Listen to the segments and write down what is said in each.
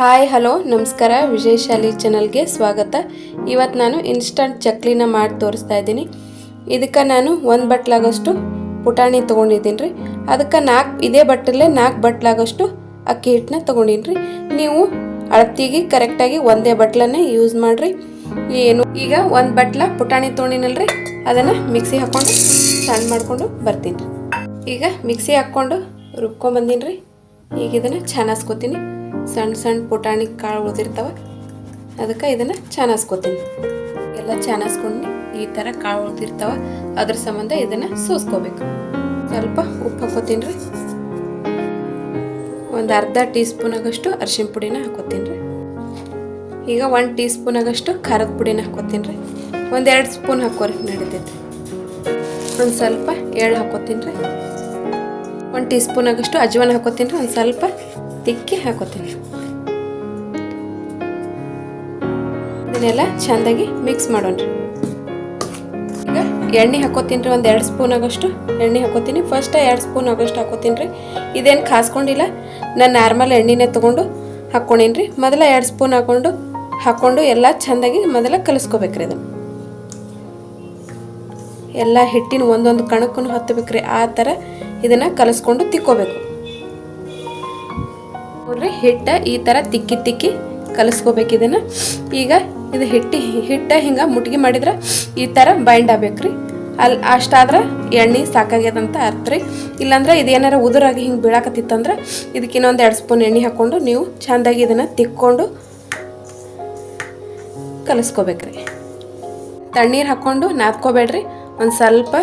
Hi, hello, ನಮಸ್ಕಾರ. ವಿಜಯಶಾಲಿ ಚಾನಲ್ಗೆ ಸ್ವಾಗತ. ಇವತ್ತು ನಾನು ಇನ್ಸ್ಟಂಟ್ ಚಕ್ಲಿನ ಮಾಡಿ ತೋರಿಸ್ತಾ ಇದ್ದೀನಿ. ಇದಕ್ಕೆ ನಾನು ಒಂದು ಬಟ್ಲಾಗಷ್ಟು ಪುಟಾಣಿ ತೊಗೊಂಡಿದ್ದೀನಿ ರೀ. ಅದಕ್ಕೆ ನಾಲ್ಕು ಇದೇ ಬಟ್ಟಲೇ ನಾಲ್ಕು ಬಟ್ಲಾಗಷ್ಟು ಅಕ್ಕಿ ಹಿಟ್ಟನ್ನ ತೊಗೊಂಡಿನಿ ರೀ. ನೀವು ಅಳತಿಗೆ ಕರೆಕ್ಟಾಗಿ ಒಂದೇ ಬಟ್ಲನ್ನೇ ಯೂಸ್ ಮಾಡಿರಿ. ಏನು, ಈಗ ಒಂದು ಬಟ್ಲ ಪುಟಾಣಿ ತೊಗೊಂಡಿನಲ್ರಿ. ಅದನ್ನು ಮಿಕ್ಸಿ ಹಾಕ್ಕೊಂಡು ಸಣ್ಣ ಮಾಡಿಕೊಂಡು ಬರ್ತೀನಿ ಈಗ ಮಿಕ್ಸಿ ಹಾಕ್ಕೊಂಡು ರುಬ್ಕೊಂಬಂದೀನಿ ರೀ. ಈಗ ಇದನ್ನು ಛಾನಸ್ಕೋತೀನಿ. ಸಣ್ಣ ಸಣ್ಣ ಪುಟಾಣಿ ಕಾಳು ಉಳಿದಿರ್ತಾವೆ. ಅದಕ್ಕೆ ಇದನ್ನು ಛಾನಸ್ಕೋತೀನಿ ಎಲ್ಲ ಚಾನಸ್ಕೊಂಡು ಈ ಥರ ಕಾಳು ಉಳಿದಿರ್ತಾವೆ. ಅದ್ರ ಸಂಬಂಧ ಇದನ್ನು ಸೋಸ್ಕೋಬೇಕು. ಸ್ವಲ್ಪ ಉಪ್ಪು ಹಾಕೋತೀನಿ ರೀ. ಒಂದು ಅರ್ಧ ಟೀ ಸ್ಪೂನಾಗಷ್ಟು ಅರಿಶಿನ ಪುಡಿನ ಹಾಕೋತೀನಿ ರೀ. ಈಗ ಒಂದು ಟೀ ಸ್ಪೂನಾಗಷ್ಟು ಖಾರದ ಪುಡಿನ ಹಾಕೋತೀನಿ ರೀ. ಒಂದು ಎರಡು ಸ್ಪೂನ್ ಹಾಕೋರಿ ನಡೀತೈತೆ. ಒಂದು ಸ್ವಲ್ಪ ಎಳ್ಳು ಹಾಕೋತೀನಿ ರೀ. ಒಂದು ಟೀ ಸ್ಪೂನಾಗಷ್ಟು ಅಜ್ವಾನ ಹಾಕೋತೀನಿ ರೀ. ಒಂದು ಸ್ವಲ್ಪ ತಿಕ್ಕಿ ಹಾಕೋತೀನಿ. ಇದನ್ನೆಲ್ಲ ಚೆಂದಾಗಿ ಮಿಕ್ಸ್ ಮಾಡೋಣ ಈಗ ಎಣ್ಣೆ ಹಾಕೋತೀನಿ ರೀ ಒಂದು ಎರಡು ಸ್ಪೂನ್ ಆಗೋಷ್ಟು. ಎಣ್ಣೆ ಹಾಕೋತೀನಿ. ಫಸ್ಟ್ ಎರಡು ಸ್ಪೂನ್ ಆಗೋಷ್ಟು ಹಾಕೋತೀನಿ ರೀ ಇದೇನು ಕಾಸ್ಕೊಂಡಿಲ್ಲ. ನಾನು ನಾರ್ಮಲ್ ಎಣ್ಣೆನೇ ತೊಗೊಂಡು ಹಾಕ್ಕೊಂಡೀನಿ ರೀ ಮೊದಲ ಎರಡು ಸ್ಪೂನ್ ಹಾಕ್ಕೊಂಡು ಹಾಕ್ಕೊಂಡು ಎಲ್ಲ ಚೆಂದಾಗಿ ಮೊದಲ ಕಲಿಸ್ಕೋಬೇಕ್ರಿ ಅದನ್ನು ಎಲ್ಲ ಹಿಟ್ಟಿನ ಒಂದೊಂದು ಕಣಕ್ಕೂ ಹತ್ತಬೇಕ್ರಿ. ಆ ಥರ ಇದನ್ನು ಕಲಿಸ್ಕೊಂಡು ತಿಕ್ಕೋಬೇಕು. ನೋಡ್ರಿ ಹಿಟ್ಟು ಈ ಥರ ತಿಕ್ಕಿ ತಿಕ್ಕಿ ಕಲಿಸ್ಕೋಬೇಕು ಇದನ್ನು. ಈಗ ಇದು ಹಿಟ್ಟಿ ಹಿಟ್ಟ ಹಿಂಗೆ ಮುಟ್ಗಿ ಮಾಡಿದ್ರೆ ಈ ಥರ ಬೈಂಡ್ ಆಗ್ಬೇಕ್ರಿ. ಅಲ್ಲಿ ಅಷ್ಟಾದ್ರೆ ಎಣ್ಣೆ ಸಾಕಾಗ್ಯದಂತ ಅರ್ಥ ರೀ. ಇಲ್ಲಾಂದ್ರೆ ಇದೇನಾರ ಉದುರಾಗಿ ಹಿಂಗೆ ಬೀಳಾಕತ್ತಿತ್ತಂದ್ರೆ ಇದಕ್ಕೆ ಇನ್ನೊಂದು ಎರಡು ಸ್ಪೂನ್ ಎಣ್ಣೆ ಹಾಕ್ಕೊಂಡು ನೀವು ಚೆಂದಾಗಿ ಇದನ್ನು ತಿಕ್ಕೊಂಡು ಕಲಿಸ್ಕೋಬೇಕ್ರಿ. ತಣ್ಣೀರು ಹಾಕ್ಕೊಂಡು ನಾದ್ಕೋಬೇಡ್ರಿ. ಒಂದು ಸ್ವಲ್ಪ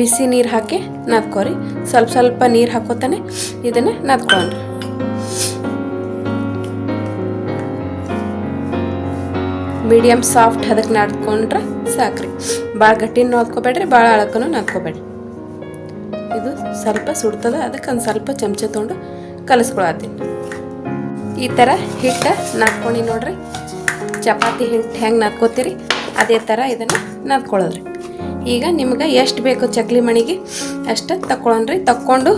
ಬಿಸಿ ನೀರು ಹಾಕಿ ನಾದ್ಕೋರಿ. ಸ್ವಲ್ಪ ಸ್ವಲ್ಪ ನೀರು ಹಾಕೋತಾನೆ ಇದನ್ನು ನಾದ್ಕೊಳ್ಳೋಣ ಮೀಡಿಯಮ್ ಸಾಫ್ಟ್ ಅದಕ್ಕೆ ನಾದ್ಕೊಂಡ್ರೆ ಸಾಕ್ರಿ. ಭಾಳ ಗಟ್ಟಿನೂ ನಾದ್ಕೋಬೇಡ್ರಿ ಭಾಳ ಅಳಕನು ನಾದ್ಕೋಬೇಡ್ರಿ. ಇದು ಸ್ವಲ್ಪ ಸುಡ್ತದ, ಅದಕ್ಕೆ ಒಂದು ಸ್ವಲ್ಪ ಚಮಚ ತೊಗೊಂಡು ಕಲಿಸ್ಕೊಳತ್ತೀನಿ ಈ ಥರ ಹಿಟ್ಟು ನಾದ್ಕೊಂಡು ನೋಡ್ರಿ. ಚಪಾತಿ ಹಿಟ್ಟು ಹೆಂಗೆ ನಾದ್ಕೋತೀರಿ, ಅದೇ ಥರ ಇದನ್ನು ನಾದ್ಕೊಳ್ಳೋದ್ರಿ ಈಗ ನಿಮ್ಗೆ ಎಷ್ಟು ಬೇಕು ಚಕ್ಲಿ ಮಣಿಗೆ, ಅಷ್ಟು ತಕ್ಕೊಳ್ಳೋಣ್ರಿ ತಕ್ಕೊಂಡು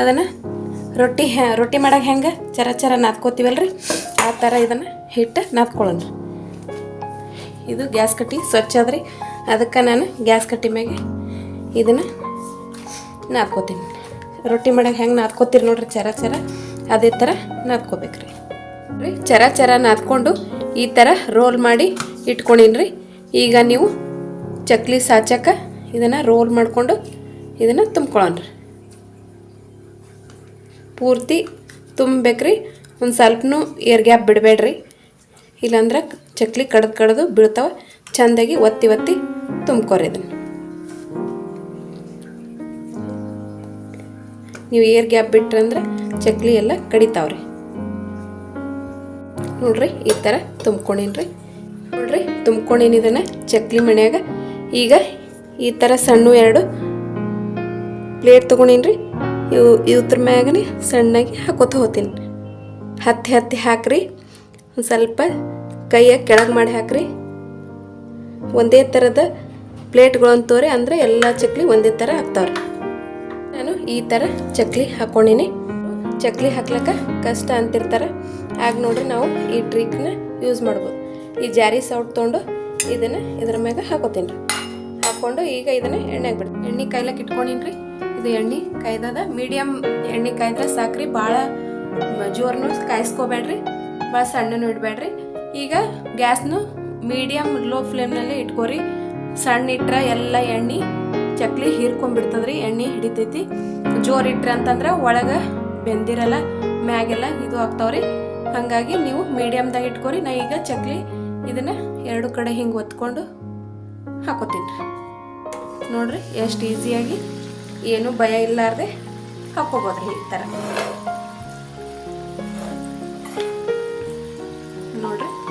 ಅದನ್ನು ರೊಟ್ಟಿ ರೊಟ್ಟಿ ಮಾಡಕ್ಕೆ ಹೆಂಗೆ, ಚರ ಚರ ನಾದ್ಕೋತೀವಲ್ರಿ, ಆ ಥರ ಇದನ್ನು ಹಿಟ್ಟು ನಾದ್ಕೊಳ್ಳೋಣ್ರಿ ಇದು ಗ್ಯಾಸ್ ಕಟ್ಟಿ ಸ್ವಚ್ಛ ಆದ್ರಿ ಅದಕ್ಕೆ ನಾನು ಗ್ಯಾಸ್ ಕಟ್ಟಿ ಮ್ಯಾಗೆ ಇದನ್ನು ನಾದ್ಕೋತೀನಿ. ರೊಟ್ಟಿ ಮಾಡಕ್ಕೆ ಹೆಂಗೆ ನಾದ್ಕೋತೀರಿ ನೋಡ್ರಿ, ಚರ ಚರ. ಅದೇ ಥರ ನಾದ್ಕೋಬೇಕ್ರಿ. ರೀ, ಚರ ಚರ ನಾದ್ಕೊಂಡು ಈ ಥರ ರೋಲ್ ಮಾಡಿ ಇಟ್ಕೊಂಡಿನ್ರಿ. ಈಗ ನೀವು ಚಕ್ಲಿ ಸಾಚಕ ಇದನ್ನು ರೋಲ್ ಮಾಡಿಕೊಂಡು ಇದನ್ನು ತುಂಬ್ಕೊಳ್ಳೋಣ್ರಿ ಪೂರ್ತಿ ತುಂಬಬೇಕ್ರಿ. ಒಂದು ಸ್ವಲ್ಪನೂ ಏರ್ ಗ್ಯಾಪ್ ಬಿಡಬೇಡ್ರಿ. ಇಲ್ಲಾಂದ್ರೆ ಚಕ್ಲಿ ಕಡ್ದು ಕಡ್ದು ಬೀಳ್ತಾವೆ, ಚೆಂದಾಗಿ ಒತ್ತಿ ಒತ್ತಿ ತುಂಬ್ಕೊರಿ ಇದನ್ನು ನೀವು ಏರ್ ಗ್ಯಾಪ್ ಬಿಟ್ರಂದ್ರೆ ಚಕ್ಲಿ ಎಲ್ಲ ಕಡಿತಾವ್ರಿ. ನೋಡ್ರಿ, ಈ ಥರ ತುಂಬ್ಕೊಂಡಿನ್ರಿ. ನೋಡ್ರಿ, ತುಂಬ್ಕೊಂಡೀನಿ ಇದನ್ನು ಚಕ್ಲಿ ಮನೆಯಾಗ. ಈಗ ಈ ಥರ ಸಣ್ಣ ಎರಡು ಪ್ಲೇಟ್ ತೊಗೊಂಡಿನ್ರಿ. ಇವು ಇವ್ರ ಮ್ಯಾಗನೇ ಸಣ್ಣಗೆ ಹಾಕೋತ ಹೋಗ್ತೀನಿ ಹತ್ತಿ ಹತ್ತಿ ಹಾಕ್ರಿ. ಒಂದು ಸ್ವಲ್ಪ ಕೈಯ ಕೆಳಗೆ ಮಾಡಿ ಹಾಕ್ರಿ. ಒಂದೇ ಥರದ ಪ್ಲೇಟ್ಗಳು ತೋರಿ, ಅಂದರೆ ಎಲ್ಲ ಚಕ್ಲಿ ಒಂದೇ ಥರ ಹಾಕ್ತಾವ್ರಿ ನಾನು ಈ ಥರ ಚಕ್ಲಿ ಹಾಕ್ಕೊಂಡಿನಿ ಚಕ್ಲಿ ಹಾಕ್ಲಕ್ಕ ಕಷ್ಟ ಅಂತಿರ್ತಾರೆ. ಆಗ ನೋಡ್ರಿ ನಾವು ಈ ಟ್ರಿಕ್ನ ಯೂಸ್ ಮಾಡ್ಬೋದು. ಈ ಜಾರಿ ಸೌಟ್ ತೊಗೊಂಡು ಇದನ್ನು ಇದ್ರ ಮ್ಯಾಗ ಹಾಕೋತೀನಿ ರೀ ಹಾಕ್ಕೊಂಡು ಈಗ ಇದನ್ನು ಎಣ್ಣೆ ಬಿಡಿ ಎಣ್ಣೆ ಕಾಯ್ಲಕ್ಕೆ ಇಟ್ಕೊಂಡಿನಿ ರೀ ಇದು ಎಣ್ಣೆ ಕಾಯ್ದದ. ಮೀಡಿಯಮ್ ಎಣ್ಣೆ ಕಾಯ್ದ್ರೆ ಸಾಕ್ರಿ. ಭಾಳ ಜೋರ್ನು ಕಾಯಿಸ್ಕೋಬೇಡ್ರಿ. ಭಾಳ ಸಣ್ಣನು ಇಡಬೇಡ್ರಿ. ಈಗ ಗ್ಯಾಸ್ನು ಮೀಡಿಯಮ್ ಲೋ ಫ್ಲೇಮ್ನಲ್ಲೇ ಇಟ್ಕೋರಿ. ಸಣ್ಣ ಇಟ್ರೆ ಎಲ್ಲ ಎಣ್ಣೆ ಚಕ್ಲಿ ಹೀರ್ಕೊಂಡ್ಬಿಡ್ತದ್ರಿ, ಎಣ್ಣೆ ಹಿಡಿತೈತಿ. ಜೋರು ಇಟ್ರೆ ಅಂತಂದ್ರೆ ಒಳಗೆ ಬೆಂದಿರಲ್ಲ, ಮ್ಯಾಗೆಲ್ಲ ಇದು ಆಗ್ತಾವ್ರಿ. ಹಾಗಾಗಿ ನೀವು ಮೀಡಿಯಮ್ದಾಗ ಇಟ್ಕೋರಿ. ನಾ ಈಗ ಚಕ್ಲಿ ಇದನ್ನು ಎರಡು ಕಡೆ ಹಿಂಗೆ ಒತ್ಕೊಂಡು ಹಾಕೋತೀನಿ. ನೋಡ್ರಿ, ಎಷ್ಟು ಈಸಿಯಾಗಿ. ಏನು ಭಯ ಇಲ್ಲಾರ್ದೆ ಹಾಕೋಬೋದ್ರಿ ಈ ಥರ.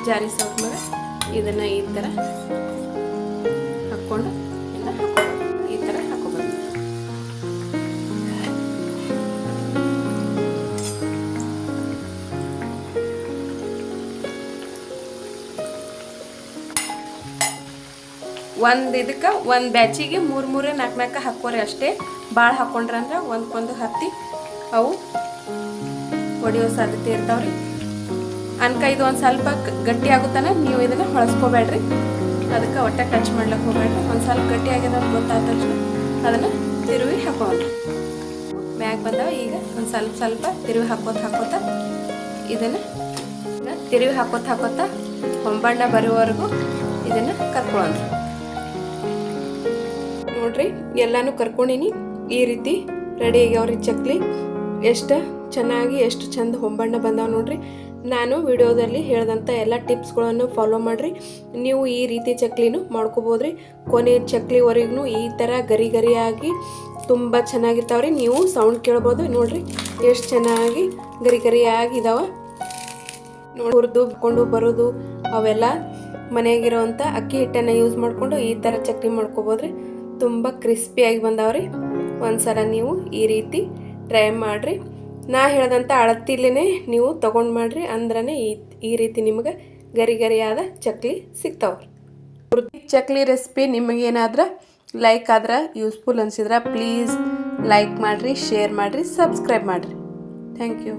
ಜಾರಿ ಸೌಟ್ಮೇಲೆ ಇದನ್ನು ಈ ಥರ ಹಾಕ್ಕೊಂಡು ಈ ಥರ ಹಾಕೋಬೋದು. ಒಂದು ಇದಕ್ಕೆ ಒಂದು ಬ್ಯಾಚಿಗೆ ಮೂರು ಮೂರೇ ನಾಲ್ಕು ನಾಲ್ಕು ಹಾಕೋರಿ ಅಷ್ಟೇ. ಭಾಳ ಹಾಕ್ಕೊಂಡ್ರಂದ್ರೆ ಒಂದ್ಕೊಂದು ಹತ್ತಿ ಅವು ಒಡೆಯೋ ಸಾಧ್ಯತೆ ಇರ್ತಾವ್ರಿ. ಅನ್ಕ ಇದು ಒಂದು ಸ್ವಲ್ಪ ಗಟ್ಟಿ ಆಗುತ್ತಾನೆ, ನೀವು ಇದನ್ನು ಹೊಳಸ್ಕೋಬೇಡ್ರಿ. ಅದಕ್ಕೆ ಒಟ್ಟೆ ಟಚ್ ಮಾಡ್ಲಿಕ್ಕೆ ಹೋಗ್ಬೇಡ್ರಿ. ಒಂದು ಸ್ವಲ್ಪ ಗಟ್ಟಿ ಆಗ್ಯದ ಗೊತ್ತಾದ ತಕ್ಷಣ ಅದನ್ನು ತಿರುವಿ ಹಾಕೋಣ ಮ್ಯಾಗ ಬಂದವ ಈಗ ಒಂದು ಸ್ವಲ್ಪ ಸ್ವಲ್ಪ ತಿರುವಿ ಹಾಕೋತ ಹಾಕೋತ ಇದನ್ನು ತಿರುವಿ ಹಾಕೋತ ಹಾಕೋತ ಹೊಂಬಣ್ಣ ಬರುವವರೆಗೂ ಇದನ್ನು ಕರ್ಕೊಳ್ಳೋಣ ನೋಡ್ರಿ, ಎಲ್ಲಾನು ಕರ್ಕೊಂಡಿನಿ. ಈ ರೀತಿ ರೆಡಿ ಆಗ್ಯಾವ್ರಿ ಚಕ್ಲಿ. ಎಷ್ಟು ಚೆನ್ನಾಗಿ, ಎಷ್ಟು ಚಂದ ಹೊಂಬಣ್ಣ ಬಂದಾವ ನೋಡ್ರಿ. ನಾನು ವಿಡಿಯೋದಲ್ಲಿ ಹೇಳಿದಂಥ ಎಲ್ಲ ಟಿಪ್ಸ್ಗಳನ್ನು ಫಾಲೋ ಮಾಡಿರಿ. ನೀವು ಈ ರೀತಿ ಚಕ್ಲಿನೂ ಮಾಡ್ಕೋಬೋದ್ರಿ. ಕೊನೆ ಚಕ್ಲಿವರೆಗೂ ಈ ಥರ ಗರಿ ಗರಿಯಾಗಿ ತುಂಬ ಚೆನ್ನಾಗಿರ್ತಾವ್ರಿ. ನೀವು ಸೌಂಡ್ ಕೇಳ್ಬೋದು. ನೋಡಿರಿ ಎಷ್ಟು ಚೆನ್ನಾಗಿ ಗರಿ ಗರಿಯಾಗಿ ಇದಾವ. ನೋಡಿ, ಹುರಿದು ಕೊಂಡು ಬರೋದು, ಅವೆಲ್ಲ ಮನೆಯಾಗಿರೋವಂಥ ಅಕ್ಕಿ ಹಿಟ್ಟನ್ನು ಯೂಸ್ ಮಾಡಿಕೊಂಡು ಈ ಥರ ಚಕ್ಲಿ ಮಾಡ್ಕೋಬೋದ್ರಿ. ತುಂಬ ಕ್ರಿಸ್ಪಿಯಾಗಿ ಬಂದಾವ್ರಿ. ಒಂದ್ಸಲ ನೀವು ಈ ರೀತಿ ಟ್ರೈ ಮಾಡಿರಿ. ನಾ ಹೇಳ್ದಂಥ ಅಳತಿಲೇ ನೀವು ತೊಗೊಂಡು ಮಾಡಿರಿ ಅಂದ್ರೇ ಈ ಈ ರೀತಿ ನಿಮಗೆ ಗರಿ ಗರಿಯಾದ ಚಕ್ಲಿ ಸಿಗ್ತಾವ್ರಿ ಚಕ್ಲಿ ರೆಸಿಪಿ ನಿಮಗೇನಾದ್ರೆ ಲೈಕ್ ಆದ್ರೆ ಯೂಸ್ಫುಲ್ ಅನಿಸಿದ್ರೆ ಪ್ಲೀಸ್ ಲೈಕ್ ಮಾಡಿರಿ ಶೇರ್ ಮಾಡಿರಿ ಸಬ್ಸ್ಕ್ರೈಬ್ ಮಾಡಿರಿ. Thank you